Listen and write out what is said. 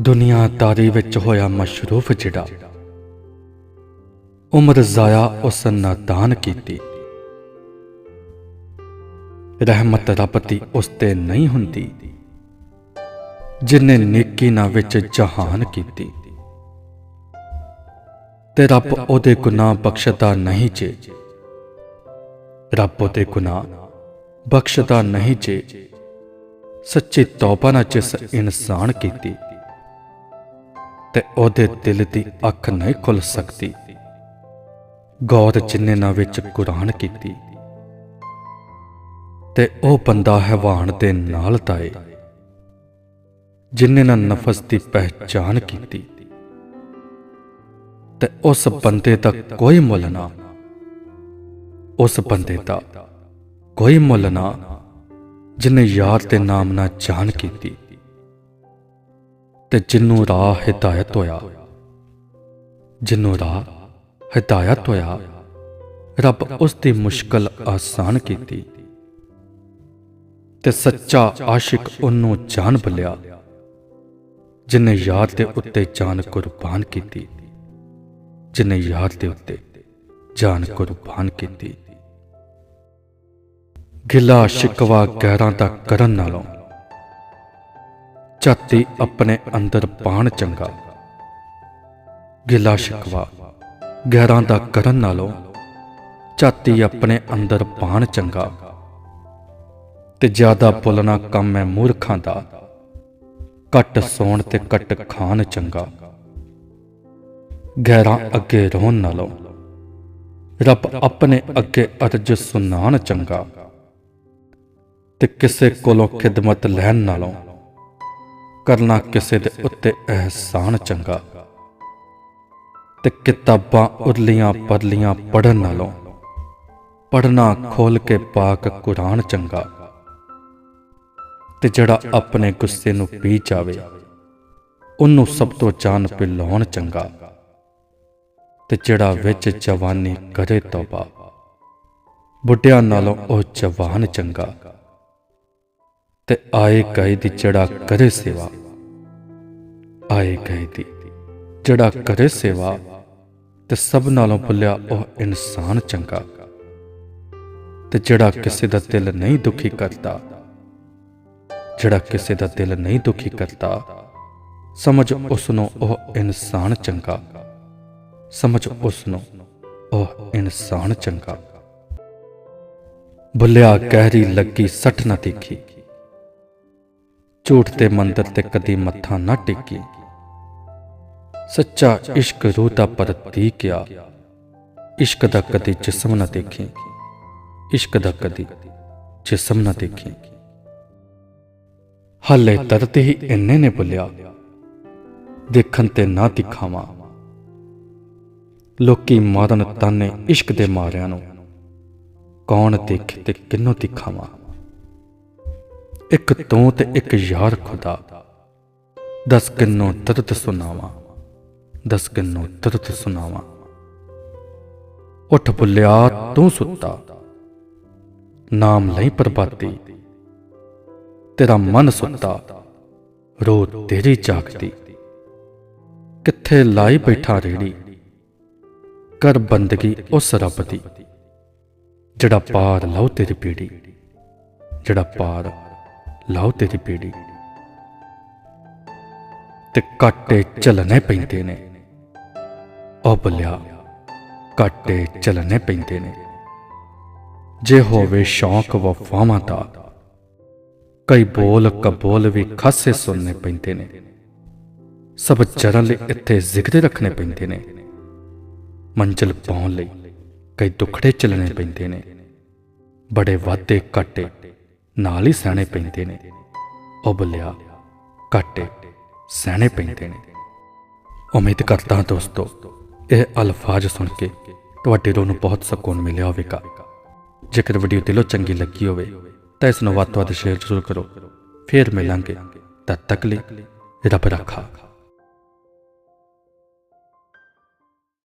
ਦੁਨੀਆਦਾਰੀ ਵਿੱਚ ਹੋਇਆ ਮਸ਼ਰੂਫ ਜਿਹੜਾ। ਉਮਰ ਜ਼ਾਇਆ ਉਸ ਨਾਦਾਨ ਕੀਤੀ। ਰਹਿਮਤ ਰੱਬ ਦੀ ਉਸ ਤੇ ਨਹੀਂ ਹੁੰਦੀ, ਜਿਨੇ ਨੇਕੀ ਨਾ ਵਿੱਚ ਜਹਾਨ ਕੀਤੀ। ਤੇ ਰੱਬ ਉਹਦੇ ਗੁਨਾਹ ਬਖਸ਼ਦਾ ਨਹੀਂ ਜੇ। ਰੱਬ ਉਹਦੇ ਗੁਨਾਹ ਬਖਸ਼ਦਾ ਨਹੀਂ ਜੇ। ਸੱਚੀ ਤੌਬਾ ਨਾ ਜਿਸ ਇਨਸਾਨ ਕੀਤੀ। ਤੇ ਉਹਦੇ ਦਿਲ ਦੀ ਅੱਖ ਨਹੀਂ ਖੁੱਲ ਸਕਦੀ। ਗੌਰ ਜਿੰਨੇ ਨਾ ਵਿੱਚ ਕੁਰਾਨ ਕੀਤੀ। ਤੇ ਉਹ ਬੰਦਾ ਹੈਵਾਨ ਦੇ ਨਾਲ ਤਾਏ ਜਿੰਨੇ ਨਾ ਨਫਸ ਦੀ ਪਹਿਚਾਨ ਕੀਤੀ। ਤੇ ਉਸ ਬੰਦੇ ਦਾ ਕੋਈ ਮੁੱਲ ਨਾ, ਉਸ ਬੰਦੇ ਦਾ ਕੋਈ ਮੁੱਲ ਨਾ, ਜਿਨੇ ਯਾਰ ਦੇ ਨਾਮ ਨਾਲ ਜਾਨ ਕੀਤੀ। ਤੇ ਜਿੰਨੂੰ ਰਾਹ ਹਿਦਾਇਤ ਹੋਇਆ। ਜਿੰਨੂੰ ਰਾਹ ਹਿਦਾਇਤ ਹੋਇਆ, ਰੱਬ ਉਸ ਦੀ ਮੁਸ਼ਕਲ ਆਸਾਨ ਕੀਤੀ ਤੇ ਸੱਚਾ ਆਸ਼ਿਕ ਉਹਨੂੰ ਜਾਨ ਬਲਿਆ, ਜਿਨੇ ਯਾਦ ਦੇ ਉੱਤੇ ਜਾਨ ਕੁਰਬਾਨ ਕੀਤੀ। ਜਿਨੇ ਯਾਦ ਦੇ ਉੱਤੇ ਜਾਨ ਕੁਰਬਾਨ ਕੀਤੀ। ਗਿਲਾ ਸ਼ਿਕਵਾ ਗਹਿਰਾਂ ਦਾ ਕਰਨ ਨਾਲੋਂ ਝਾਤੀ ਆਪਣੇ ਅੰਦਰ ਪਾਣ ਚੰਗਾ। ਗਿਲਾ ਸ਼ਿਕਵਾ, ਗਹਿਰਾਂ ਦਾ ਕਰਨ ਨਾਲੋਂ ਝਾਤੀ ਆਪਣੇ ਅੰਦਰ ਪਾਣ ਚੰਗਾ। ਤੇ ਜ਼ਿਆਦਾ ਬੋਲਣਾ ਕੰਮ ਹੈ ਮੂਰਖਾਂ ਦਾ, ਘੱਟ ਸੌਣ ਤੇ ਘੱਟ ਖਾਣ ਚੰਗਾ। ਗਹਿਰਾਂ ਅੱਗੇ ਰੋਣ ਨਾਲੋਂ ਰੱਬ ਆਪਣੇ ਅੱਗੇ ਅਰਜ ਸੁਨਾਣ ਚੰਗਾ। ਤੇ ਕਿਸੇ ਕੋਲੋਂ ਖਿਦਮਤ ਲੈਣ ਨਾਲੋਂ ਕਰਨਾ ਕਿਸੇ ਦੇ ਉੱਤੇ ਅਹਿਸਾਨ ਚੰਗਾ। ਤੇ ਕਿਤਾਬਾਂ ਉਰਲੀਆਂ ਪਰਲੀਆਂ ਪੜਨ ਨਾਲੋਂ ਪੜਨਾ ਖੋਲ ਕੇ ਪਾਕ ਕੁਰਾਨ ਚੰਗਾ। ਤੇ ਜਿਹੜਾ ਆਪਣੇ ਗੁੱਸੇ ਨੂੰ ਪੀ ਜਾਵੇ, ਉਹਨੂੰ ਸਭ ਤੋਂ ਜਾਨ ਪਿਲਾਉਣ ਚੰਗਾ। ਤੇ ਜਿਹੜਾ ਵਿੱਚ ਜਵਾਨੀ ਕਰੇ ਤੋਬਾ, ਬੁੱਢਿਆਂ ਨਾਲੋਂ ਉਹ ਜਵਾਨ ਚੰਗਾ। ਤੇ ਆਏ ਗਏ ਦੀ ਜਿਹੜਾ ਕਰੇ ਸੇਵਾ। ਆਏ ਗਏ ਦੀ ਜਿਹੜਾ ਕਰੇ ਸੇਵਾ ਤੇ ਸਭ ਨਾਲੋਂ ਭੁੱਲਿਆ ਉਹ ਇਨਸਾਨ ਚੰਗਾ। ਤੇ ਜਿਹੜਾ ਕਿਸੇ ਦਾ ਦਿਲ ਨਹੀਂ ਦੁਖੀ ਕਰਦਾ। ਜਿਹੜਾ ਕਿਸੇ ਦਾ ਦਿਲ ਨਹੀਂ ਦੁਖੀ ਕਰਦਾ। ਸਮਝ ਉਸ ਨੂੰ ਉਹ ਇਨਸਾਨ ਚੰਗਾ। ਸਮਝ ਉਸ ਨੂੰ ਉਹ ਇਨਸਾਨ ਚੰਗਾ। ਭੁੱਲਿਆ ਗਹਿਰੀ ਲੱਗੀ ਸੱਟ ਨਾ ਦੇਖੀ। ਝੂਠ ਤੇ ਮੰਦਰ ਤੇ ਕਦੀ ਮੱਥਾ ਨਾ ਟੇਕੀ। ਸੱਚਾ ਇਸ਼ਕ ਰੂਹ ਦਾ ਪ੍ਰਤੀਕ ਆ ਇਸ਼ਕ ਦਾ ਕਦੀ ਜਿਸਮ ਨਾ ਦੇਖੀ। ਇਸ਼ਕ ਦਾ ਕਦੀ ਜਿਸਮ ਨਾ ਦੇਖੀ। ਹੱਲੇ ਦਰਦ ਹੀ ਇੰਨੇ ਨੇ ਬੁਲਿਆ। ਦੇਖਣ ਤੇ ਨਾ ਦਿਖਾਵਾਂ। ਲੋਕੀ ਮਾਰਨ ਤਾਨੇ ਇਸ਼ਕ ਦੇ ਮਾਰਿਆਂ ਨੂੰ। ਕੌਣ ਦੇਖੇ ਤੇ ਕਿੰਨੂੰ ਦਿਖਾਵਾਂ? ਇੱਕ ਤੂੰ ਤੇ ਇੱਕ ਯਾਰ ਖੁਦਾ। ਦਸ ਕਿੰਨੋਂ ਦਰਦ ਸੁਣਾਵਾਂ? ਦਸ ਕਿੰਨੋਂ ਦਰਦ ਸੁਣਾਵਾਂ? ਉੱਠ ਬੁੱਲਿਆ, ਤੂੰ ਸੁੱਤਾ। ਨਾਮ ਲਈ ਪਰਬਾਤੀ ਤੇਰਾ ਮਨ ਸੁੱਤਾ। ਰੋ ਤੇਰੀ ਜਾਗਦੀ। ਕਿੱਥੇ ਲਾਈ ਬੈਠਾ ਰੇੜੀ? ਕਰ ਬੰਦਗੀ ਉਸ ਰੱਬ ਦੀ। ਜਿਹੜਾ ਪਾਰ ਲਾਉ ਤੇਰੀ ਪੀੜੀ। ਜਿਹੜਾ ਪਾਰ ਲਾਉ ਤੇਰੀ ਪੀੜੀ ਤੇ ਕਾਟੇ ਚੱਲਣੇ ਪੈਂਦੇ ਨੇ। ਉਹ ਬਲਿਆ ਕਾਟੇ ਚੱਲਣੇ ਪੈਂਦੇ ਨੇ। ਜੇ ਹੋਵੇ ਸ਼ੌਂਕ ਵਫਾਵਾਂ ਦਾ, ਕਈ ਬੋਲ ਕਬੋਲ ਵੀ ਖਾਸੇ ਸੁਣਨੇ ਪੈਂਦੇ ਨੇ। ਸਭ ਚਰਨ ਲਈ ਇੱਥੇ ਜ਼ਿਕਰ ਰੱਖਣੇ ਪੈਂਦੇ ਨੇ। ਮੰਜ਼ਲ ਪਾਉਣ ਲਈ ਕਈ ਦੁੱਖੜੇ ਚੱਲਣੇ ਪੈਂਦੇ ਨੇ। ਬੜੇ ਵਾਦੇ ਘਾਟੇ ਨਾਲ ਹੀ ਸਹਿਣੇ ਪੈਂਦੇ ਨੇ। ਉਹ ਬਲਿਆ ਕਾਟੇ ਪੈਂਦੇ ਨੇ। ਉਮੀਦ ਕਰਦਾ ਦੋਸਤੋ, ਇਹ ਅਲਫਾਜ਼ ਸੁਣ ਕੇ ਤੁਹਾਡੇ ਰੋਹ ਨੂੰ ਬਹੁਤ ਸਕੂਨ ਮਿਲਿਆ ਹੋਵੇਗਾ। ਜੇਕਰ ਵੀਡੀਓ ਦਿਲੋਂ ਚੰਗੀ ਲੱਗੀ ਹੋਵੇ, ਤਾਂ ਇਸ ਨੂੰ ਵੱਧ ਤੋਂ ਵੱਧ ਸ਼ੇਅਰ ਜ਼ਰੂਰ ਕਰੋ। ਫੇਰ ਮਿਲਾਂਗੇ। ਤਦ ਤੱਕ ਲਈ ਰੱਬ ਰੱਖਾ।